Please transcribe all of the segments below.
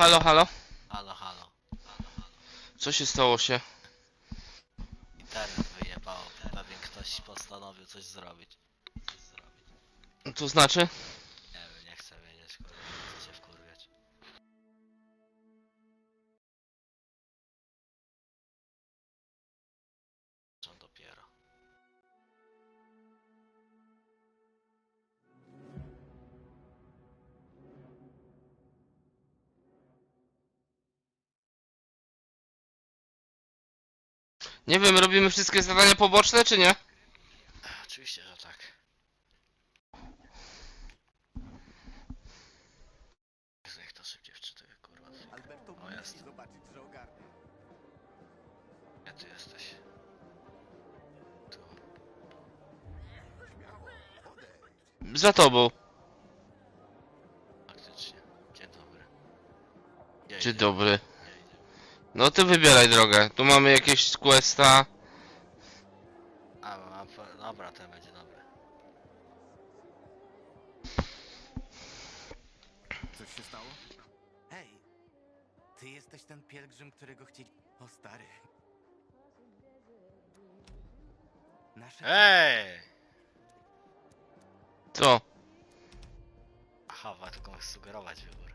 Halo, halo? Halo, halo. Co się stało się? Internet wyjebało. Pewnie ktoś postanowił coś zrobić. Coś zrobić. To znaczy? Nie wiem, robimy wszystkie zadania poboczne, czy nie? Oczywiście, że tak. Jezu, jak to szybciej wczytuje, kurwa. Alberto O, jest. musi zobaczyć, że ogarnia. Gdzie ty jesteś? Tu. Za tobą. Faktycznie. Dzień dobry. Dzień idziemy? dobry. No ty wybieraj drogę. Tu mamy jakieś questa. A, mam... po- Dobra, ten będzie dobry. Coś się stało? Hej, ty jesteś ten pielgrzym, którego chcieli... O stary. Nasze... Ej! Co? Aha, wa- tylko sugerować wybór.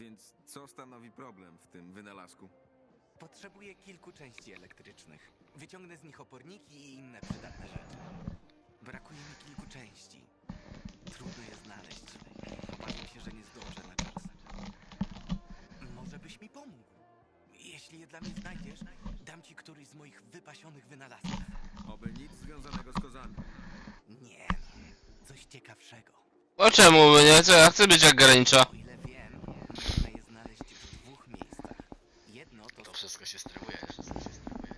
Więc co stanowi problem w tym wynalazku? Potrzebuję kilku części elektrycznych. Wyciągnę z nich oporniki i inne przydatne rzeczy. Brakuje mi kilku części. Trudno je znaleźć. Obawiam się, że nie zdążę na czas. Może byś mi pomógł? Jeśli je dla mnie znajdziesz, dam ci któryś z moich wypasionych wynalazków. Oby nic związanego z kozami. Nie, coś ciekawszego. O czemu by nie? Co ja chcę być jak granicza. O ile wiem, można je znaleźć w dwóch miejscach. Jedno to To wszystko się streamuje, wszystko się streamuje.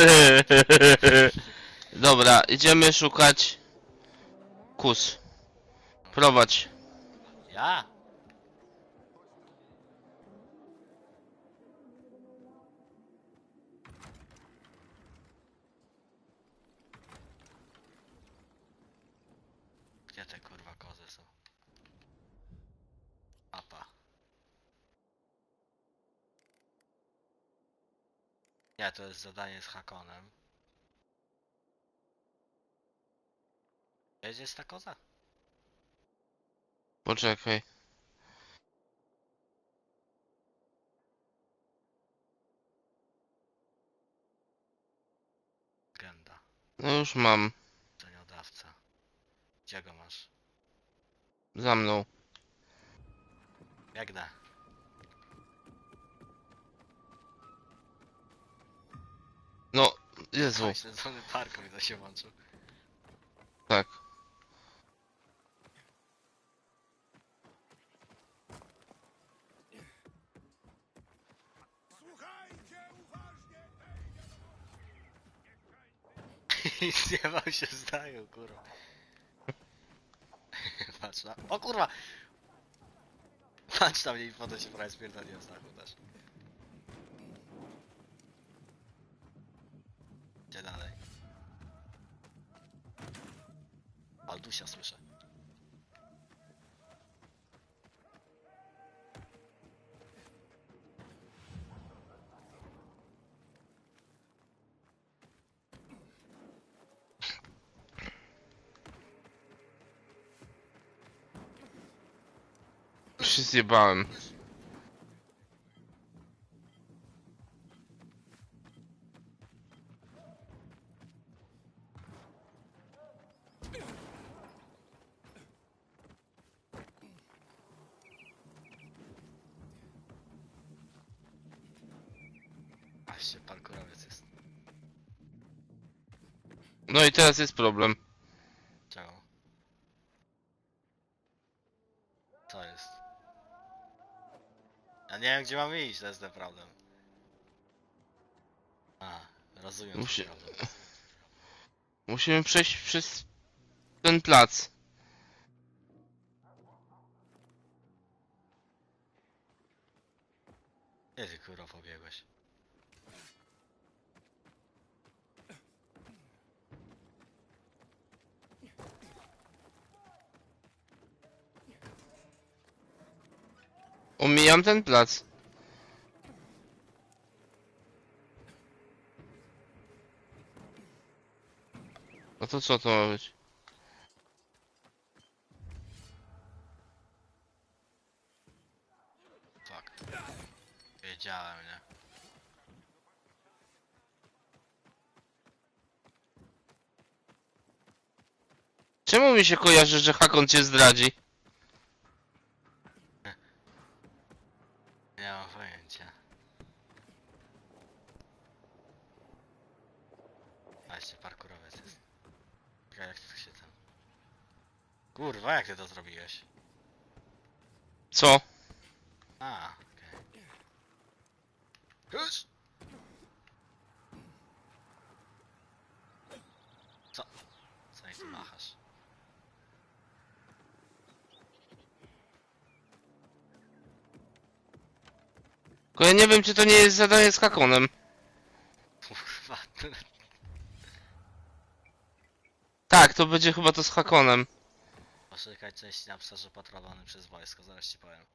Dobra, idziemy szukać kus. Prowadź. Ja? Gdzie te kurwa kozy są? Apa. Nie, to jest zadanie z Hakonem. Gdzie jest ta koza? Poczekaj. Genda. No już mam. Ceniodawca. Gdzie go masz? Za mną. Biegnę. No, Jezu. Oj, Śledzony parku mi to się włączył. Tak. nie wam się zdają, kurwa. Patrz na... O kurwa! Patrz na mnie i potem się prawie spierdoliłem z dachu też. Aldusia słyszę. Już się parkurowiec jest. No i teraz jest problem. Czego? Co jest? Ja nie wiem gdzie mam iść, to jest ten problem. A, rozumiem twój Musi- problem. Musimy przejść przez ten plac. Gdzie ty kurwa pobiegłeś? Omijam ten plac. No to co to ma być? Fakt. Wiedziałem, nie? Czemu mi się kojarzy, że Hakon cię zdradzi? Nie mam pojęcia. A jeszcze parkurowiec jest. Czekaj, jak to się tam... Kurwa, jak ty to zrobiłeś? Co? A, okej. Już! Co? Co tu machasz? Tylko ja nie wiem, czy to nie jest zadanie z Hakonem. Kurwa, Tak, to będzie chyba to z Hakonem. Poszukać części na obszarze patrolowanym przez wojsko, zaraz ci powiem.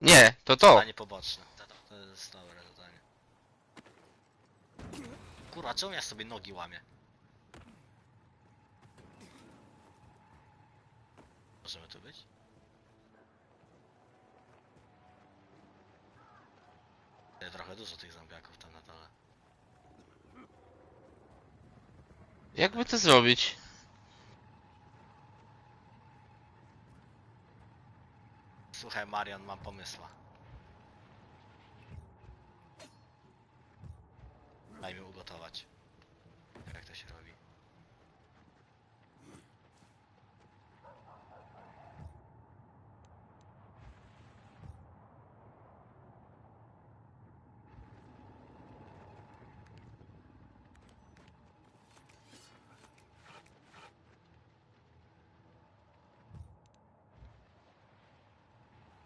Nie, to to. Zadanie poboczne. To jest dobre zadanie. Kurwa, czemu ja sobie nogi łamię? Możemy tu być? Jest trochę dużo tych zombiaków tam na dole. Jakby to zrobić? Słuchaj Marian, mam pomysła. Daj mi ugotować. Jak to się robi?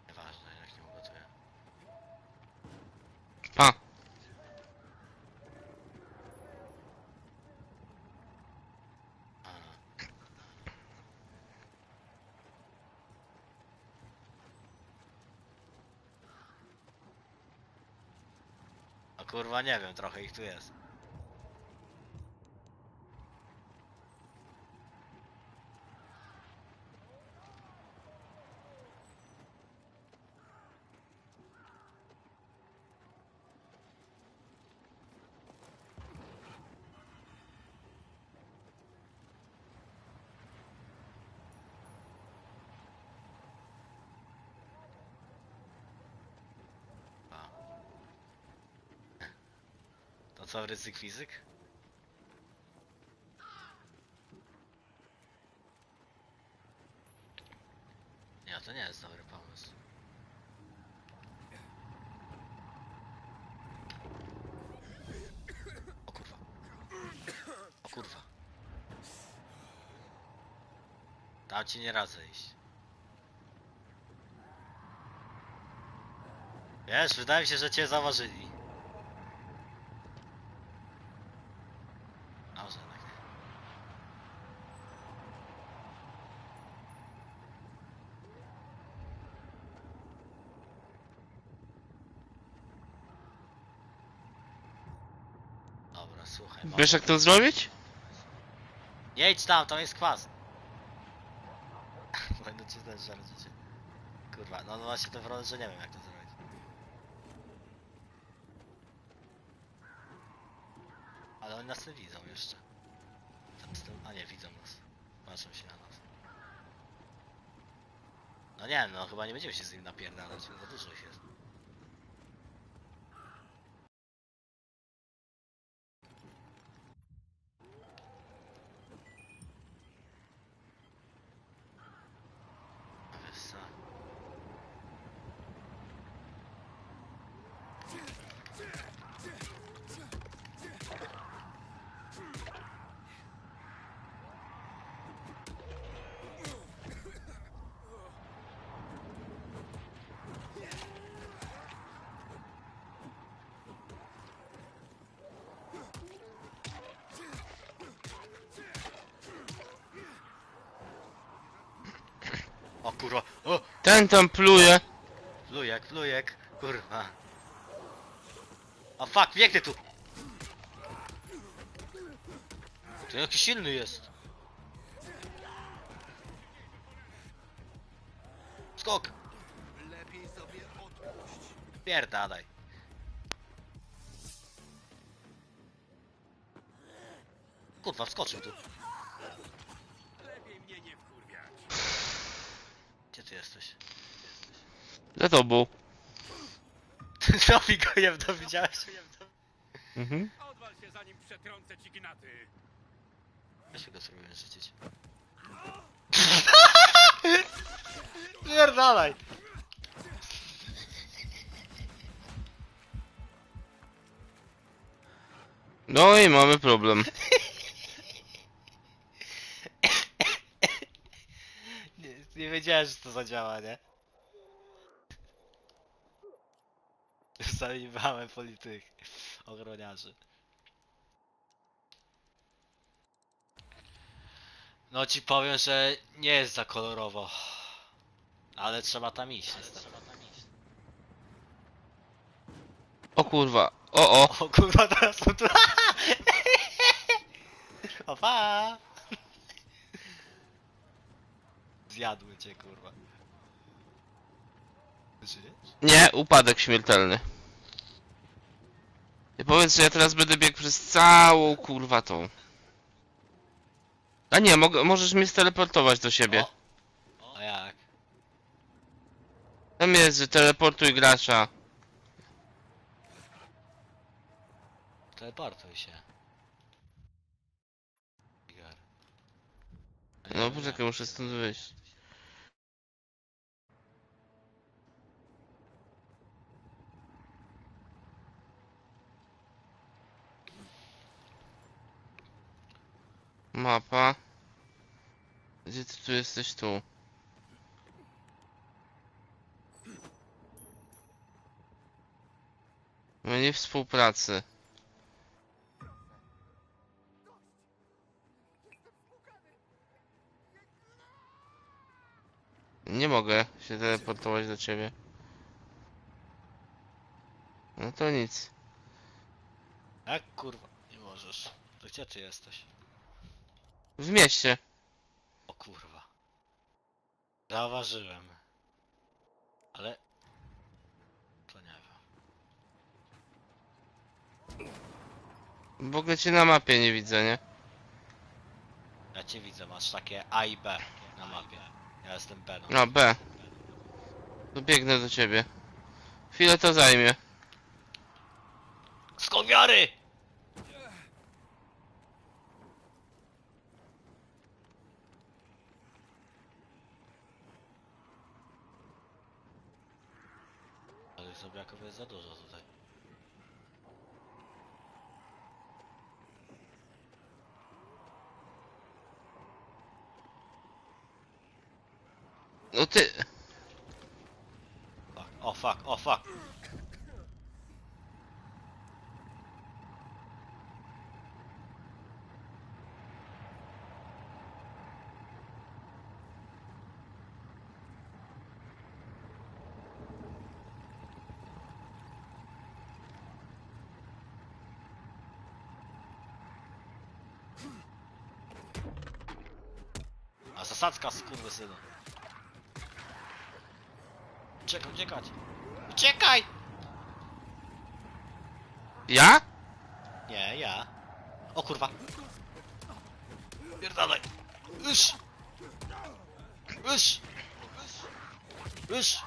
Nieważne, jak nie ugotuję. Pa. A. O kurwa nie wiem, trochę ich tu jest. Co, ryzyk fizyk? Nie, to nie jest dobry pomysł. O kurwa. O kurwa. Tam ci nie radzę iść. Wiesz, wydaje mi się, że cię zauważyli. A może jednak nie. Dobra, słuchaj. mam Wiesz jak to zrobić? Nie idź tam, tam jest kwas. Będę ci też żart życie. Kurwa, no, no właśnie to problem, że nie wiem jak to zrobić. Ale oni nas nie widzą jeszcze. Tam z tym, a nie, widzą nas. Patrzą się na nas. No nie, no chyba nie będziemy się z nim napierdalać, za dużo ich jest. Wiesz co? O kurwa, o! Ten tam pluje. Flujek, flujek, kurwa. O fuck, biegnę tu! To jaki silny jest. Skok! Lepiej sobie odpuść. Pierdalaj. Kurwa, wskoczył tu. Lepiej mnie nie wkurwiać. Gdzie ty jesteś? Za tobą. Trafi go jebno, widziałeś? Mhm. Odwal się zanim przetrącę ci gnaty. Ja się go spróbuję rzucić. Pierdalaj! No i mamy problem. Nie, nie wiedziałem, że to zadziała, nie? Zajebałem polityk ochroniarzy. No ci powiem, że nie jest za kolorowo. Ale trzeba tam iść niestety. O kurwa. O, o. O kurwa, teraz są tu... Opa! Zjadły cię kurwa. Nie, upadek śmiertelny. I powiedz, że ja teraz będę biegł przez całą kurwa tą. A nie, mogę, możesz mnie steleportować do siebie. O. A jak? Tam jest, że teleportuj gracza. Teleportuj się. No poczekaj, muszę stąd wyjść. Mapa. Gdzie ty tu jesteś tu? Menu współpracy. Nie mogę się teleportować do ciebie. No to nic. Jak kurwa? Nie możesz. To gdzie ty jesteś? W mieście. O kurwa. Zauważyłem. Ale... To nie wiem. W ogóle cię na mapie nie widzę, nie? Ja cię widzę, masz takie A i B na mapie. Ja jestem B. No. No, B. To biegnę do ciebie. Chwilę to zajmie. Skowiary! Ale zobraków jest za dużo tutaj. No ty... Fuck. O fuck, o fuck. Zasadzka skurwysynu. Uciekaj, uciekać! Uciekaj! Ja? Nie, ja. O kurwa. Pierdalaj. Usz! Usz! Usz!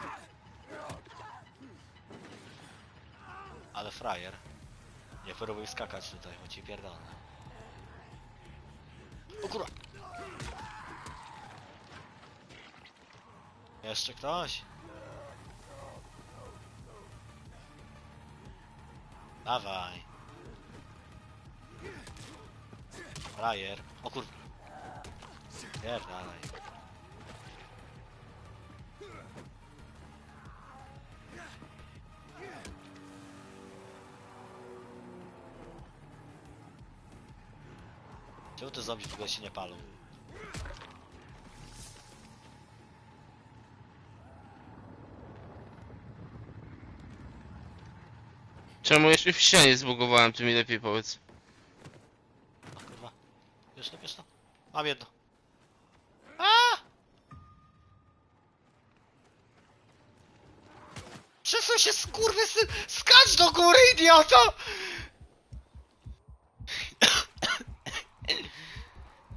Ale frajer. Nie próbuj skakać tutaj, bo ci pierdolę. O kurwa! Jeszcze ktoś? Dawaj. Frajer. O kur... Pierdalaj. Czemu te zombie w ogóle się nie palą? Czemu jeszcze w ścianie zbugowałem, ty mi lepiej powiedz. O kurwa. Bierz to, bierz to. Mam jedno. A! Przesuń się skurwysyn! Skacz do góry, idioto!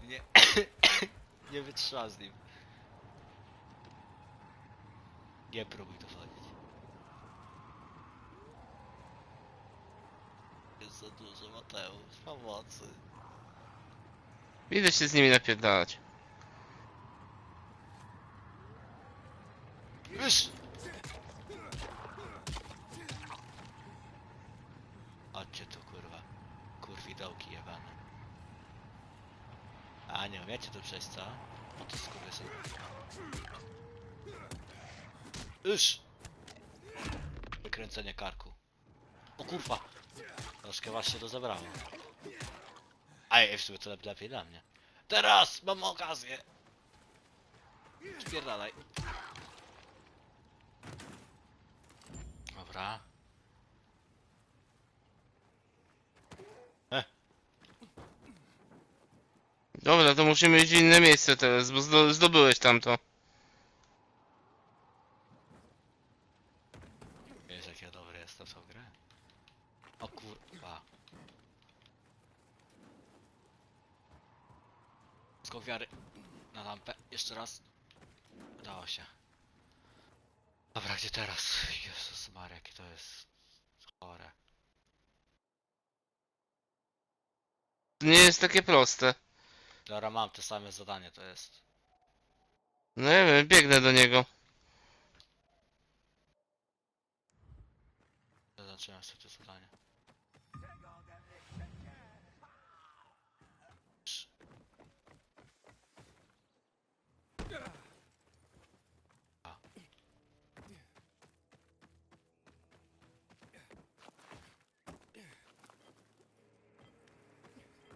Nie. Nie wytrzymam z nim. Nie próbuj to wchodzić. Jest za dużo, Mateusz. Pomocy. Idę się z nimi napierdalać. Już! Chodźcie tu kurwa. Kurwidołki jebane. A nie umiecie tu przejść, co? O to skurwysyn. Już! Wykręcenie karku. O kurwa! Troszkę was się to zabrało. A w sumie to lepiej dla mnie. Teraz mam okazję! Spierdalaj. Dobra. Dobra, to musimy iść w inne miejsce teraz, bo zdo zdobyłeś tamto. Wiesz jak ja dobry jestem w tą grę? O kurwa. Skok wiary. Na lampę. Jeszcze raz. Udało się. Dobra, gdzie teraz? Jezus Maria, jakie to jest chore. To nie jest takie proste. Dobra, mam te same zadanie, to jest. No nie wiem, biegnę do niego. Zaznaczyłem sobie to zadanie. A.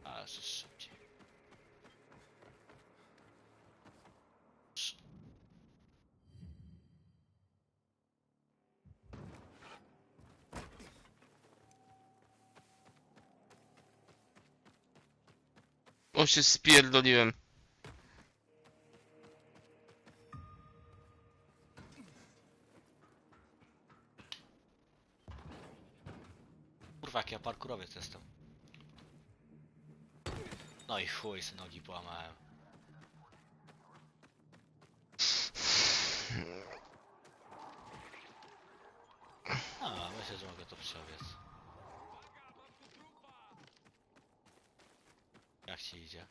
A, jeszcze szybciej. Sz- O się spierdoliłem. Kurwa, jak ja parkurowiec jestem. No i chuj, se nogi połamałem. A, myślę, że mogę to przebiec. Jak ci idzie?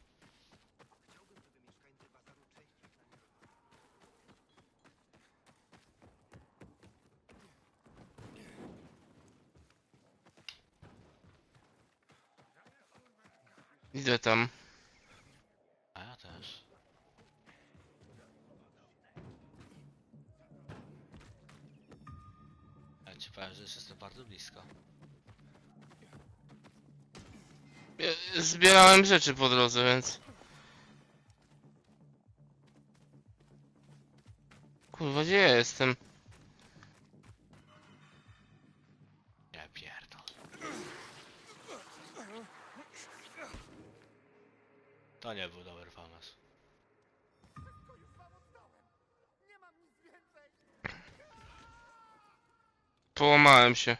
Idę tam. A ja też. Ja ci powiem, że już jestem bardzo blisko. Ja- Zbierałem rzeczy po drodze, więc... Kurwa, gdzie ja jestem? Połamałem się.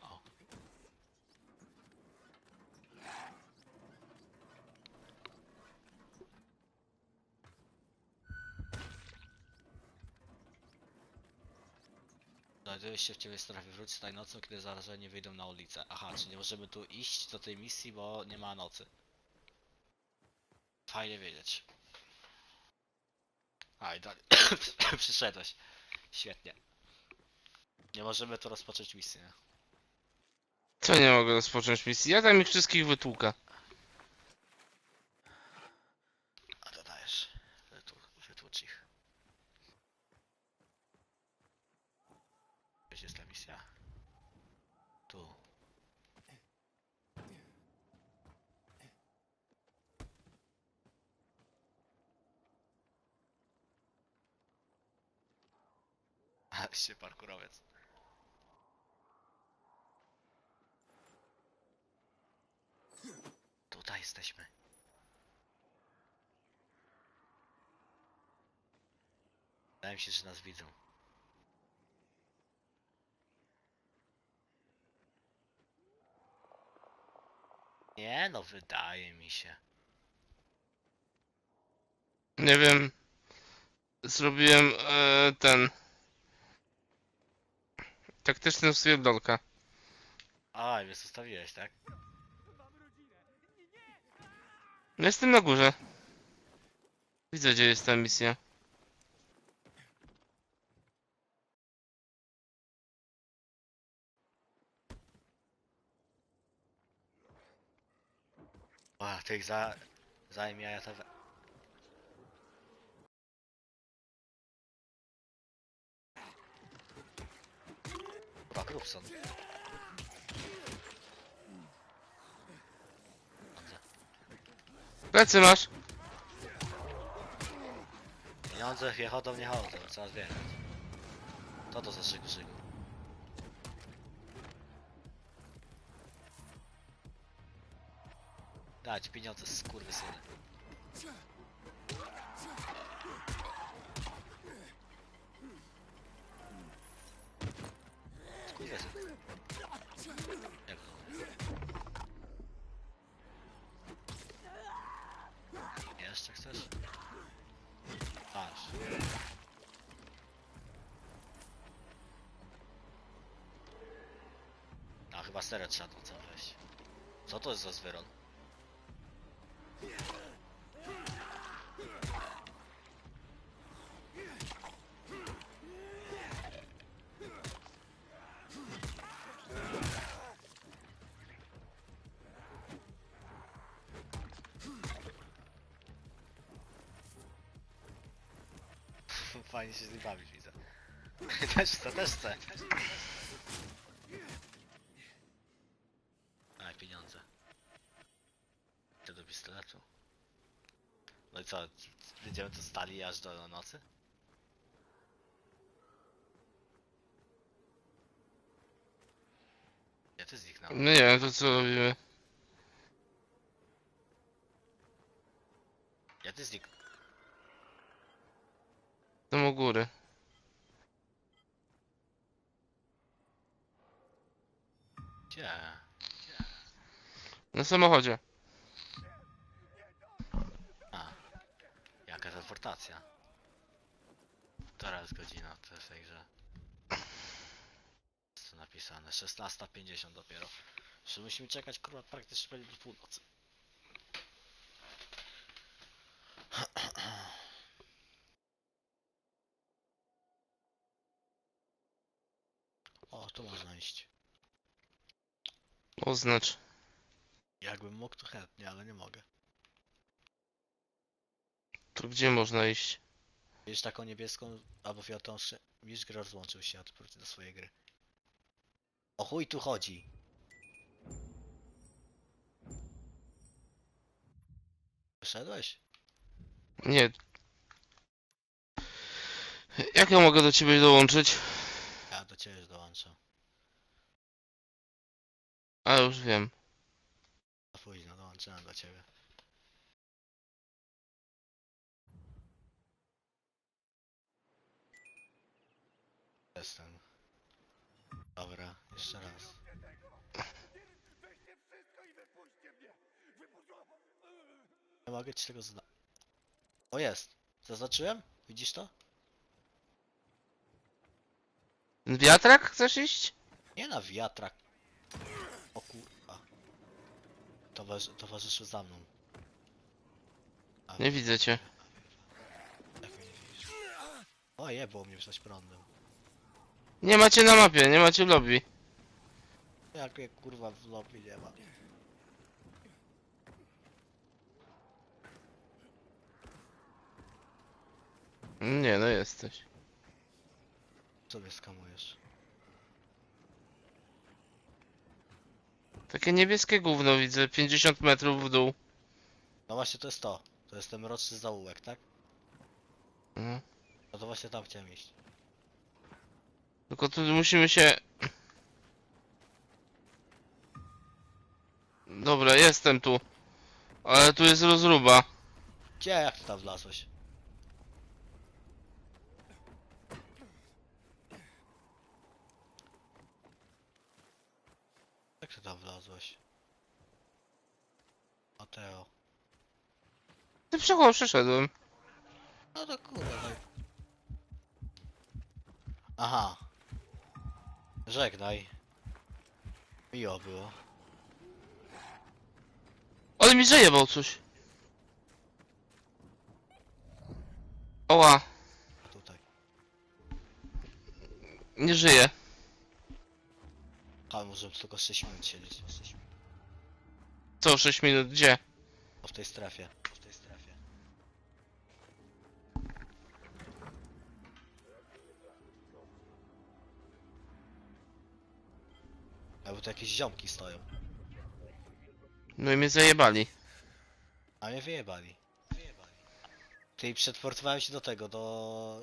O. Znajduje się w ciebie strefie wróć tutaj nocą, kiedy zarażeni wyjdą na ulicę. Aha, czyli nie możemy tu iść do tej misji, bo nie ma nocy. Fajnie wiedzieć. A i dalej. Przyszedłeś. Świetnie. Nie możemy tu rozpocząć misji. nie? Co nie mogę rozpocząć misji? Ja tam ich wszystkich wytłuka. A dodajesz. Wytłu- Wytłucz ich. Gdzie jest ta misja? Tu. Się parkurowiec. Tutaj jesteśmy. Wydaje mi się, że nas widzą. Nie no, wydaje mi się. Nie wiem. Zrobiłem e, ten. Taktyczny swierdolka. A, mnie zostawiłeś, tak? No Jestem na górze. Widzę gdzie jest ta misja. A, tych za... zajmie, a ja to... Chyba Grubson. Plecy masz. Pieniądze nie chodzą, nie chodzą, trzeba zbierać. Co to za szyku szyku? Dać pieniądze, skurwysyny. A chyba sterę trzeba co wejść. Co to jest za zwyron? Fajnie się z nim bawić, widzę. też chcę, też chcę. A, pieniądze. Idę do pistoletu. No i co, będziemy tu stali aż do nocy? Gdzie ty zniknął? No nie wiem, to co robimy. Gdzie ty zniknął? Tam u góry. Gdzie? Na samochodzie. A, teleportacja? Teraz godzina to jest grze. Co napisane? 16.50 dopiero. Że musimy czekać kurwa praktycznie do północy. O, tu można iść. Oznacz. Jakbym mógł, to chętnie, ale nie mogę. To gdzie można iść? Widzisz taką niebieską albo fioletową skrzyn... Widzisz, grę rozłączył się od do swojej gry. O chuj tu chodzi? Wyszedłeś? Nie. Jak ja mogę do ciebie dołączyć? Ja do ciebie już dołączę. A już wiem. Za późno, dołączyłem do ciebie. Jestem. Dobra, jeszcze raz. Nie mogę ci tego zna... O jest! Zaznaczyłem? Widzisz to? Wiatrak chcesz iść? Nie na wiatrak. O kurwa. Towarzyszy za mną. A, Nie widzę cię. Jak mnie nie widzisz? O jebło mnie coś prądem. Nie macie na mapie, nie macie w lobby. Jak mnie kurwa w lobby nie ma. Nie, no jesteś. Co mnie skamujesz? Takie niebieskie gówno widzę, 50 metrów w dół. No właśnie to jest to. To jest ten mroczny zaułek, tak? Mhm. No to właśnie tam chciałem iść. Tylko tu musimy się... Dobra, jestem tu. Ale tu jest rozruba. Gdzie, jak ty tam wlazłeś? Jak ty tam wlazłeś? Mateo. Ty przechod przeszedłem. No to kurwa. tak. Aha. Żegnaj. Miło było. Ale mi zajebał coś. Oła, Tutaj. nie żyje. Ale możemy tylko 6 minut siedzieć. Co, 6 minut, gdzie? Strefie. W tej strefie. Tu jakieś ziomki stoją. No i mnie zajebali. A mnie wyjebali. Wyjebali. Ty przetwortowałem się do tego, do...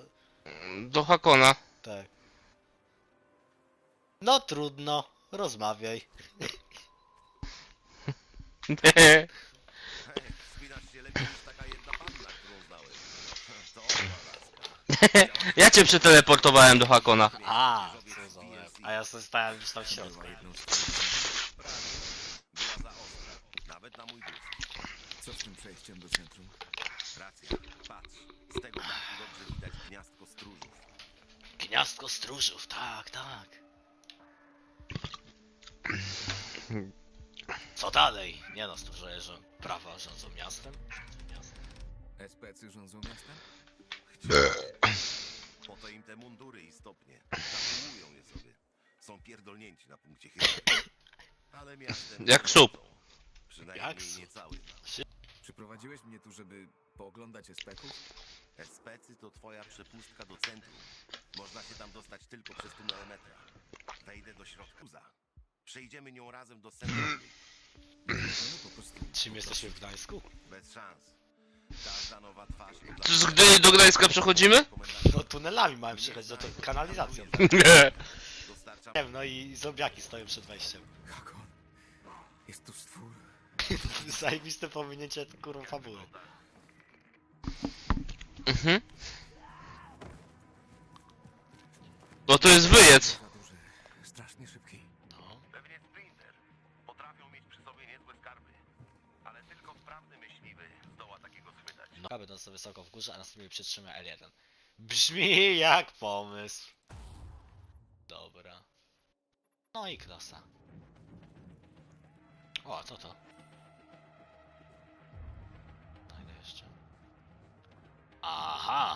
Do Hakona. tak. No trudno, rozmawiaj. Hej, wspinasz się lepiej niż taka jedna panna, którą znałem. To ona laska. ja cię przeteleportowałem do Hakona. A. A ja sobie stałem już tam w środku. Była jedną z Była za ostra, nawet na mój gust. Co z tym przejściem do centrum? Racja, patrz. Z tego dachu dobrze widać gniazdko stróżów. Gniazdko stróżów, tak, tak. Co dalej? Nie no, stróżuję, że prawa rządzą miastem. SPC rządzą miastem? Po to im te mundury i stopnie. Tatuują je sobie. Są pierdolnięci na punkcie. Ale miastem... Jak rządzą. Jak Przynajmniej sup. nie cały. Przyprowadziłeś mnie tu, żeby pooglądać espeków? Especy to twoja przepustka do centrum. Można się tam dostać tylko przez tunel metra. Wejdę do środka. Za. Przejdziemy nią razem do centrum. No po prostu. Czym jesteśmy w Gdańsku? Bez szans. Każda nowa twarz to Czy z Gdyni do Gdańska przechodzimy? No tunelami mamy przyjechać, do to kanalizacją. Nie. Dostarcza Nie wiem, no i zombiaki stoją przed wejściem. Hakon. Jest tu stwór. Zajebiste pominięcie kurwa fabuły. Mhm. No to jest wyjec. Za duży. Strasznie szybki. No. Pewnie Splinter. Potrafią mieć przy sobie niezłe skarby. Ale tylko wprawny myśliwy zdoła takiego schwytać. No. Sobie wysoko w górze, a następnie przytrzyma L1. Brzmi jak pomysł. Dobra. No i klasa. O, co to? Ile jeszcze? Aha!